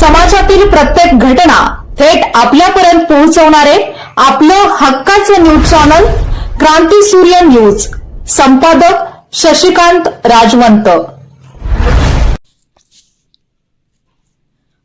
समाजातील प्रत्येक घटना थेट आपल्यापर्यंत पोहोचवणारे आपलं हक्काचं न्यूज चॅनल क्रांती सूर्य न्यूज. संपादक शशिकांत राजवंत.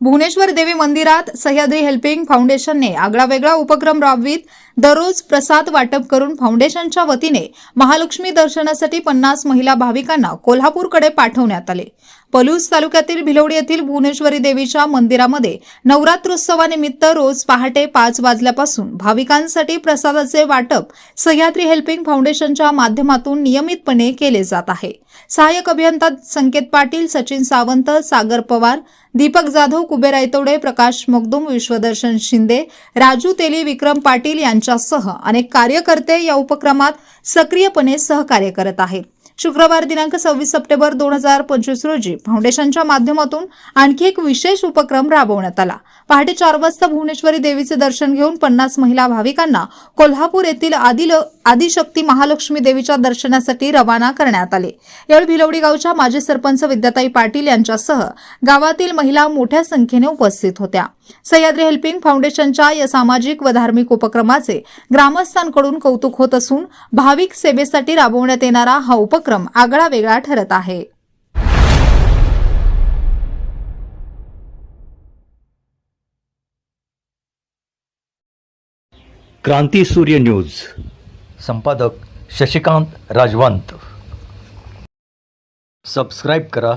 भुवनेश्वर देवी मंदिरात सह्याद्री हेल्पिंग फाउंडेशनने आगळावेगळा उपक्रम राबवित दररोज प्रसाद वाटप करून फाउंडेशनच्या वतीने महालक्ष्मी दर्शनासाठी पन्नास महिला भाविकांना कोल्हापूरकडे पाठवण्यात आले. पलूस तालुक्यातील भिलवडी येथील भुवनेश्वरी देवीच्या मंदिरामध्ये नवरात्रोत्सवानिमित्त रोज पहाटे पाच वाजल्यापासून भाविकांसाठी प्रसादाचे वाटप सह्याद्री हेल्पिंग फाउंडेशनच्या माध्यमातून नियमितपणे केले जात आहे. सहाय्यक अभियंता संकेत पाटील सचिन सावंत सागर पवार दीपक जाधव कुबेर आयतोडे प्रकाश मगदुम विश्वदर्शन शिंदे राजू तेली विक्रम पाटील यांच्यासह अनेक कार्यकर्ते या उपक्रमात सक्रियपणे सहकार्य करत आहेत शुक्रवार दिनांक सव्वीस सप्टेंबर दोन हजार पंचवीस रोजी फाउंडेशनच्या माध्यमातून आणखी एक विशेष उपक्रम राबवण्यात आला. पहाटे चार वाजता भुवनेश्वरी देवीचे दर्शन घेऊन पन्नास महिला भाविकांना कोल्हापूर येथील आदिल आदिशक्ती महालक्ष्मी देवीच्या दर्शनासाठी रवाना करण्यात आले. यावेळी भिलवडी गावच्या माजी सरपंच विद्याताई पाटील यांच्यासह गावातील महिला मोठ्या संख्येने उपस्थित होत्या. सह्याद्री हेल्पिंग फाउंडेशनच्या या सामाजिक व धार्मिक उपक्रमाचे ग्रामस्थांकडून कौतुक होत असून भाविक सेवेसाठी राबवण्यात येणारा हा उपक्रम आगळा वेगळा ठरत आहे. क्रांती सूर्य न्यूज. संपादक शशिकांत राजवंत. सबस्क्राईब करा.